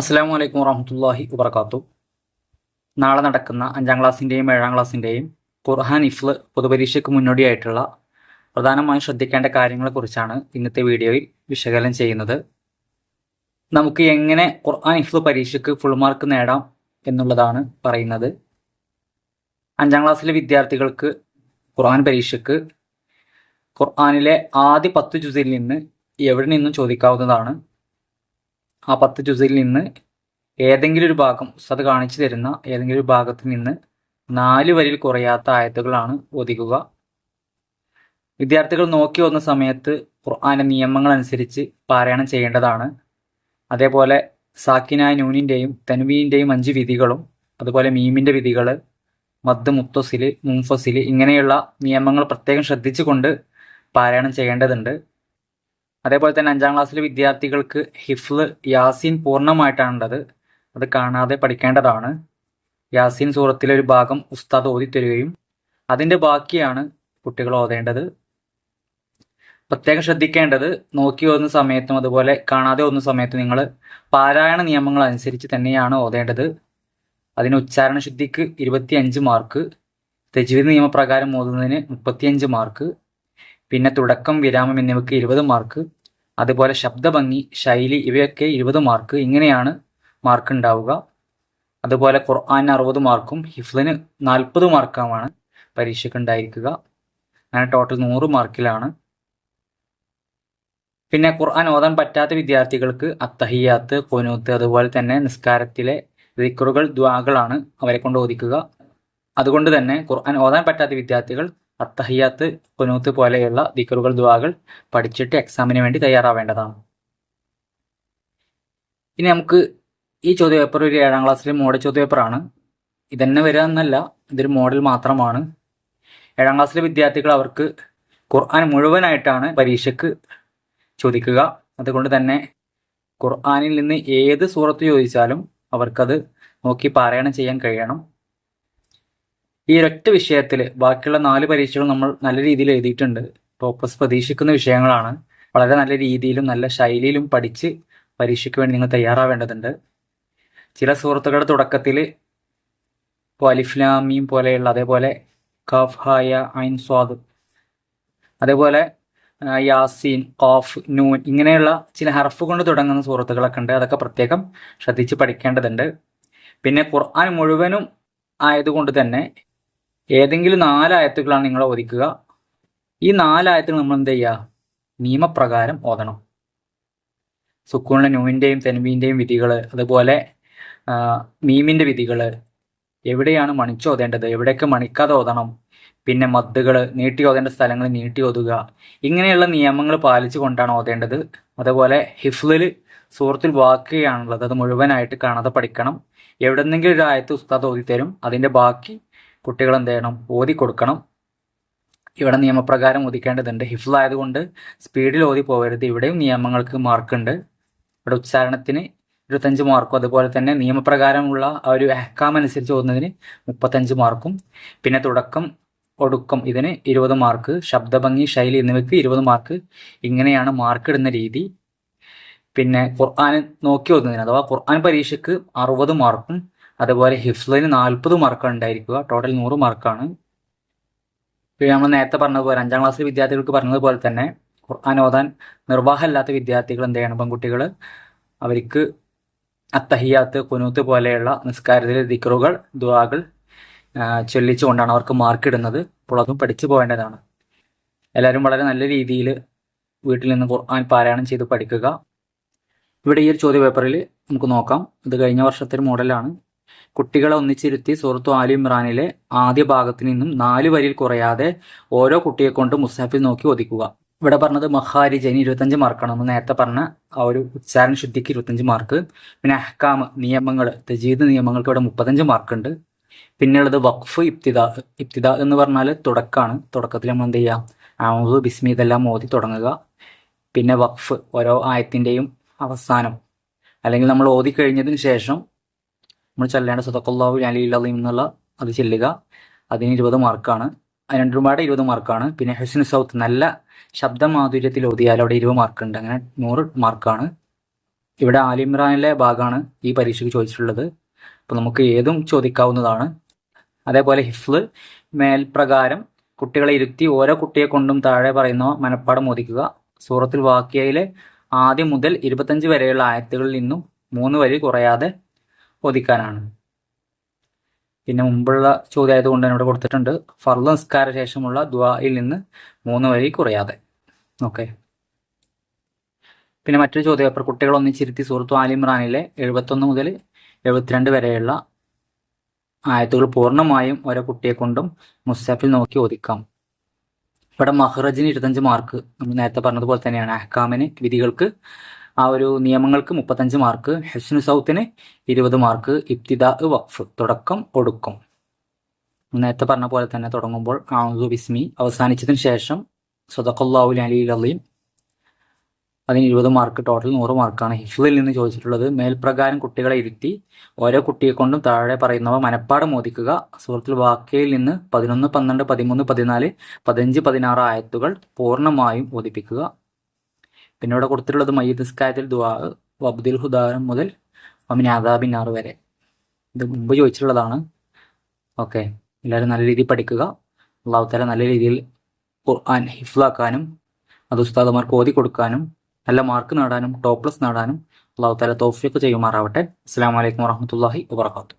അസ്സാം വലൈക്കും വറഹമത്തല്ലാഹി വബർക്കാത്തു നാളെ നടക്കുന്ന അഞ്ചാം ക്ലാസ്സിന്റെയും ഏഴാം ക്ലാസ്സിന്റെയും ഖുർഹാൻ ഇഫ്ല് പൊതുപരീക്ഷയ്ക്ക് മുന്നോടിയായിട്ടുള്ള പ്രധാനമായും ശ്രദ്ധിക്കേണ്ട കാര്യങ്ങളെക്കുറിച്ചാണ് ഇന്നത്തെ വീഡിയോയിൽ വിശകലനം ചെയ്യുന്നത്. നമുക്ക് എങ്ങനെ ഖുർആൻ ഇഫ്ല് പരീക്ഷയ്ക്ക് ഫുൾ മാർക്ക് നേടാം എന്നുള്ളതാണ് പറയുന്നത്. അഞ്ചാം ക്ലാസ്സിലെ വിദ്യാർത്ഥികൾക്ക് ഖുർആൻ പരീക്ഷയ്ക്ക് ഖുർആാനിലെ ആദ്യ പത്ത് ജുസിൽ നിന്ന് എവിടെ നിന്നും ചോദിക്കാവുന്നതാണ്. ആ പത്ത് ജുസയിൽ നിന്ന് ഏതെങ്കിലും ഒരു ഭാഗം ഉസ്താദ് കാണിച്ചു തരുന്ന ഏതെങ്കിലും ഒരു ഭാഗത്ത് നിന്ന് നാല് വരിയിൽ കുറയാത്ത ആയത്തുകളാണ് ഒതുക്കുക വിദ്യാർത്ഥികൾ നോക്കി വന്ന സമയത്ത് ഖുർആാന്റെ നിയമങ്ങൾ അനുസരിച്ച് പാരായണം ചെയ്യേണ്ടതാണ്. അതേപോലെ സാക്കിനായ നൂനിന്റെയും തനുവീന്റെയും അഞ്ച് വിധികളും അതുപോലെ മീമിന്റെ വിധികൾ മദ് മുത്തസിൽ മുംഫസിൽ ഇങ്ങനെയുള്ള നിയമങ്ങൾ പ്രത്യേകം ശ്രദ്ധിച്ചുകൊണ്ട് പാരായണം ചെയ്യേണ്ടതുണ്ട്. അതേപോലെ തന്നെ അഞ്ചാം ക്ലാസ്സിലെ വിദ്യാർത്ഥികൾക്ക് ഹിഫ്ല് യാസീൻ പൂർണമായിട്ടാണുള്ളത്. അത് കാണാതെ പഠിക്കേണ്ടതാണ്. യാസീൻ സൂറത്തിലെ ഒരു ഭാഗം ഉസ്താദ് ഓതി തരികയും അതിന്റെ ബാക്കിയാണ് കുട്ടികൾ ഓതേണ്ടത്. പ്രത്യേകം ശ്രദ്ധിക്കേണ്ടത് നോക്കി ഓതുന്ന സമയത്തും അതുപോലെ കാണാതെ ഓതുന്ന സമയത്തും നിങ്ങൾ പാരായണ നിയമങ്ങൾ അനുസരിച്ച് തന്നെയാണ് ഓതേണ്ടത്. അതിന് ഉച്ചാരണ ശുദ്ധിക്ക് ഇരുപത്തിയഞ്ച് മാർക്ക് തെജീവിത നിയമപ്രകാരം ഓതുന്നതിന് മുപ്പത്തിയഞ്ച് മാർക്ക് പിന്നെ തുടക്കം വിരാമം എന്നിവയ്ക്ക് ഇരുപത് മാർക്ക് അതുപോലെ ശബ്ദഭംഗി ശൈലി ഇവയൊക്കെ ഇരുപത് മാർക്ക് ഇങ്ങനെയാണ് മാർക്ക് ഉണ്ടാവുക. അതുപോലെ ഖുർആൻ അറുപത് മാർക്കും ഹിഫ്ലിന് നാൽപ്പത് മാർക്കുമാണ് പരീക്ഷയ്ക്ക് ഉണ്ടായിരിക്കുക. അങ്ങനെ ടോട്ടൽ നൂറ് മാർക്കിലാണ് പിന്നെ ഖുർആൻ ഓതാൻ പറ്റാത്ത വിദ്യാർത്ഥികൾക്ക് അത്തഹിയാത്ത് കൊനൂത്ത് അതുപോലെ തന്നെ നിസ്കാരത്തിലെ ദിക്റുകൾ ദ്വാകളാണ് അവരെ കൊണ്ട് ഓദിക്കുക അതുകൊണ്ട് തന്നെ ഖുർആൻ ഓതാൻ പറ്റാത്ത വിദ്യാർത്ഥികൾ അത്തഹിയാത്ത് കുനൂത്ത് പോലെയുള്ള ദിക്കറുകൾ ദുവാകൾ പഠിച്ചിട്ട് എക്സാമിന് വേണ്ടി തയ്യാറാവേണ്ടതാണ്. ഇനി നമുക്ക് ഈ ചോദ്യപേപ്പർ ഒരു ഏഴാം ക്ലാസ്സിലെ മോഡൽ ചോദ്യപേപ്പറാണ്. ഇതന്നെ വരിക എന്നല്ല ഇതൊരു മോഡൽ മാത്രമാണ്. ഏഴാം ക്ലാസ്സിലെ വിദ്യാർത്ഥികൾ അവർക്ക് ഖുർആൻ മുഴുവനായിട്ടാണ് പരീക്ഷയ്ക്ക് ചോദിക്കുക. അതുകൊണ്ട് തന്നെ ഖുർആാനിൽ നിന്ന് ഏത് സൂറത്ത് ചോദിച്ചാലും അവർക്കത് നോക്കി പാരായണം ചെയ്യാൻ കഴിയണം. ഈ ഒരൊറ്റ വിഷയത്തിൽ ബാക്കിയുള്ള നാല് പരീക്ഷകൾ നമ്മൾ നല്ല രീതിയിൽ എഴുതിയിട്ടുണ്ട്. ടോപ്പേഴ്സ് പ്രതീക്ഷിക്കുന്ന വിഷയങ്ങളാണ്. വളരെ നല്ല രീതിയിലും നല്ല ശൈലിയിലും പഠിച്ച് പരീക്ഷയ്ക്ക് വേണ്ടി നിങ്ങൾ തയ്യാറാവേണ്ടതുണ്ട്. ചില സുഹൃത്തുക്കളുടെ തുടക്കത്തിൽ ഇപ്പോൾ അലിഫ്ലാമീം പോലെയുള്ള അതേപോലെ കഫ് ഹായ ഐൻ സ്വാദ് അതേപോലെ യാസീൻ കോഫ് നൂൻ ഇങ്ങനെയുള്ള ചില ഹർഫ് കൊണ്ട് തുടങ്ങുന്ന സുഹൃത്തുക്കളൊക്കെ ഉണ്ട്. അതൊക്കെ പ്രത്യേകം ശ്രദ്ധിച്ച് പഠിക്കേണ്ടതുണ്ട്. പിന്നെ ഖുർആൻ മുഴുവനും ആയതുകൊണ്ട് തന്നെ ഏതെങ്കിലും നാലായത്തുകളാണ് നിങ്ങൾ ഓദിക്കുക. ഈ നാലായത്തുകൾ നമ്മൾ എന്ത് ചെയ്യുക? നിയമപ്രകാരം ഓതണം. സുക്കൂണിലെ നൂവിന്റെയും തെൻവീന്റെയും വിധികൾ അതുപോലെ മീമിന്റെ വിധികൾ എവിടെയാണ് മണിച്ചോതേണ്ടത് എവിടെയൊക്കെ മണിക്കാതെ ഓതണം? പിന്നെ മദ്ദുകൾ നീട്ടി ഓതേണ്ട സ്ഥലങ്ങൾ നീട്ടി ഓതുക. ഇങ്ങനെയുള്ള നിയമങ്ങൾ പാലിച്ചു കൊണ്ടാണ് ഓതേണ്ടത്. അതുപോലെ ഹിഫ്ലിൽ സുഹൃത്തിൽ വാക്കുകയാണുള്ളത് അത് മുഴുവനായിട്ട് കാണാതെ പഠിക്കണം. എവിടെന്നെങ്കിലും ഒരു ആയത്ത് ഉസ്താദ് ഓതിത്തരും. തരും അതിന്റെ ബാക്കി കുട്ടികൾ എന്ത് ചെയ്യണം ഓതി കൊടുക്കണം ഇവിടെ നിയമപ്രകാരം ഒതിക്കേണ്ടതുണ്ട് ഹിഫിലായതുകൊണ്ട് സ്പീഡിൽ ഓതി പോകരുത് ഇവിടെയും നിയമങ്ങൾക്ക് മാർക്കുണ്ട് ഇവിടെ ഉച്ചാരണത്തിന് ഇരുപത്തഞ്ച് മാർക്കും അതുപോലെ തന്നെ നിയമപ്രകാരമുള്ള ആ ഒരു അഹ്കാം അനുസരിച്ച് ഓതുന്നതിന് മുപ്പത്തഞ്ച് മാർക്കും പിന്നെ തുടക്കം ഒടുക്കം ഇതിന് ഇരുപത് മാർക്ക് ശബ്ദഭംഗി ശൈലി എന്നിവയ്ക്ക് ഇരുപത് മാർക്ക് ഇങ്ങനെയാണ് മാർക്ക് ഇടുന്ന രീതി. പിന്നെ ഖുർആൻ നോക്കി ഓതുന്നതിന് അഥവാ ഖുർആൻ പരീക്ഷയ്ക്ക് അറുപത് മാർക്കും അതുപോലെ ഹിഫ്ലിന് നാൽപ്പത് മാർക്കാണ് ഉണ്ടായിരിക്കുക. ടോട്ടൽ നൂറ് മാർക്കാണ് പിന്നെ നമ്മൾ നേരത്തെ പറഞ്ഞതുപോലെ അഞ്ചാം ക്ലാസ് വിദ്യാർത്ഥികൾക്ക് പറഞ്ഞതുപോലെ തന്നെ ഖുർആൻ ഓതാൻ നിർവാഹമില്ലാത്ത വിദ്യാർത്ഥികൾ എന്ത് ചെയ്യണം? പെൺകുട്ടികൾ അവർക്ക് അത്തഹിയാത്ത് കുനൂത്ത് പോലെയുള്ള നിസ്കാരത്തിലെ ദിക്റുകൾ ദുവാകൾ ചൊല്ലിച്ചുകൊണ്ടാണ് അവർക്ക് മാർക്ക് ഇടുന്നത്. അപ്പോൾ അതും പഠിച്ചു പോകേണ്ടതാണ്. എല്ലാവരും വളരെ നല്ല രീതിയിൽ വീട്ടിൽ നിന്ന് ഖുർആൻ പാരായണം ചെയ്ത് പഠിക്കുക. ഇവിടെ ഈ ഒരു ചോദ്യ പേപ്പറിൽ നമുക്ക് നോക്കാം. ഇത് കഴിഞ്ഞ വർഷത്തെ മോഡലാണ് കുട്ടികളെ ഒന്നിച്ചിരുത്തി സുഹൃത്തു ആലി ഇമ്രാനിലെ ആദ്യ ഭാഗത്തു നിന്നും നാല് വരിയിൽ കുറയാതെ ഓരോ കുട്ടിയെ കൊണ്ട് മുസാഫിൽ നോക്കി ഒതുക്കുക. ഇവിടെ പറഞ്ഞത് മഹാരിജന് ഇരുപത്തഞ്ച് മാർക്കാണ് നമ്മൾ നേരത്തെ പറഞ്ഞ ആ ഒരു ഉച്ചാരണ ശുദ്ധിക്ക് ഇരുപത്തഞ്ച് മാർക്ക് പിന്നെ അഹ്കാം നിയമങ്ങൾ തജീദ് നിയമങ്ങൾക്ക് ഇവിടെ മുപ്പത്തഞ്ച് മാർക്കുണ്ട് പിന്നെയുള്ളത് വഖഫ് ഇബ്തിദ ഇബ്തിദ എന്ന് പറഞ്ഞാൽ തുടക്കമാണ് തുടക്കത്തിൽ നമ്മൾ എന്ത് ചെയ്യാം ആമു ബിസ്മി ഇതെല്ലാം മോദി തുടങ്ങുക. പിന്നെ വഖഫ് ഓരോ ആയത്തിന്റെയും അവസാനം. അല്ലെങ്കിൽ നമ്മൾ ഓതി കഴിഞ്ഞതിന് ശേഷം നമ്മൾ ചെല്ലേണ്ട സദക്കല്ലാഹു അലി അലീം എന്നുള്ള അത് ചെല്ലുക. അതിന് ഇരുപത് മാർക്കാണ്. രണ്ടും പാടെ ഇരുപത് മാർക്കാണ്. പിന്നെ ഹെസിൻ സൗത്ത് നല്ല ശബ്ദമാധുര്യത്തിൽ ഓതിയാൽ അവിടെ ഇരുപത് മാർക്കുണ്ട്. അങ്ങനെ നൂറ് മാർക്കാണ്. ഇവിടെ ആലിമ്രാനിലെ ഭാഗമാണ് ഈ പരീക്ഷയ്ക്ക് ചോദിച്ചിട്ടുള്ളത്. അപ്പോൾ നമുക്ക് ഏതും ചോദിക്കാവുന്നതാണ്. അതേപോലെ ഹിഫ്ല് മേൽപ്രകാരം കുട്ടികളെ ഇരുത്തി ഓരോ കുട്ടിയെ കൊണ്ടും താഴെ പറയുന്ന മനപ്പാടം മോദിക്കുക സൂറത്തിൽ വാക്കിയയിലെ ആദ്യം മുതൽ ഇരുപത്തഞ്ച് വരെയുള്ള ആയത്തുകളിൽ നിന്നും മൂന്ന് വരി കുറയാതെ ഒതിക്കാനാണ് പിന്നെ മുമ്പുള്ള ചോദ്യം ആയതുകൊണ്ട് തന്നെ ഇവിടെ കൊടുത്തിട്ടുണ്ട്. ഫർദ് നിസ്കാര ശേഷമുള്ള ദ്വായിൽ നിന്ന് മൂന്ന് വരി കുറയാതെ. ഓക്കെ. പിന്നെ മറ്റൊരു ചോദ്യം. പേപ്പർ കുട്ടികൾ ഒന്നിച്ചിരുത്തി സുഹൃത്തു ആലിമ്രാനിലെ എഴുപത്തൊന്ന് മുതൽ എഴുപത്തിരണ്ട് വരെയുള്ള ആയത്തുകൾ പൂർണമായും ഓരോ കുട്ടിയെ കൊണ്ടും മുസ്തഫിൽ നോക്കി ഒതുക്കാം ഇവിടെ മഹ്റജിന് ഇരുപത്തഞ്ച് മാർക്ക്. നമ്മൾ നേരത്തെ പറഞ്ഞതുപോലെ തന്നെയാണ്. അഹ്കാമിന് വിധികൾക്ക് ആ ഒരു നിയമങ്ങൾക്ക് മുപ്പത്തഞ്ച് മാർക്ക് ഹെസ്നു സൗത്തിന് ഇരുപത് മാർക്ക് ഇബ്തിദാ വഖഫ്. തുടക്കം ഒടുക്കം. നേരത്തെ പറഞ്ഞ പോലെ തന്നെ തുടങ്ങുമ്പോൾ ആണു ബിസ്മി അവസാനിച്ചതിന് ശേഷം സ്വതക്കുല്ലാവുൽ അലി അലീം അതിന് ഇരുപത് മാർക്ക് ടോട്ടൽ നൂറ് മാർക്കാണ് ഹിഫ്ലിൽ നിന്ന് ചോദിച്ചിട്ടുള്ളത്. മേൽപ്രകാരം കുട്ടികളെ ഇരുത്തി ഓരോ കുട്ടിയെ കൊണ്ടും താഴെ പറയുന്നവ മനപ്പാടം മോദിക്കുക. സുഹൃത്തിൽ വാക്കയിൽ നിന്ന് പതിനൊന്ന് പന്ത്രണ്ട് പതിമൂന്ന് പതിനാല് പതിനഞ്ച് പതിനാറ് ആയത്തുകൾ പൂർണമായും ഓദിപ്പിക്കുക. പിന്നെ ഇവിടെ കൊടുത്തിട്ടുള്ളത് മയ്യദ് സ്കായത്തിൽ ദുആ വബ്ദിൽ ഹുദാരം മുതൽ അമിന് ആദാബിനാറ് വരെ. ഇത് മുമ്പ് ചോദിച്ചിട്ടുള്ളതാണ്. ഓക്കെ. എല്ലാവരും നല്ല രീതിയിൽ പഠിക്കുക. അള്ളാഹുത്താല നല്ല രീതിയിൽ ഖുർആൻ ഹിഫ്ലാക്കാനും അത് ഉസ്താദുമാർക്ക് ഓതി കൊടുക്കാനും നല്ല മാർക്ക് നേടാനും ടോപ്പ് പ്ലസ് നേടാനും അള്ളാഹുത്താല തല തോഫിയൊക്കെ ചെയ്യുമാറാവട്ടെ. അസ്സാം വലൈക്കും വാഹമത്തല്ലാഹി വാത്തു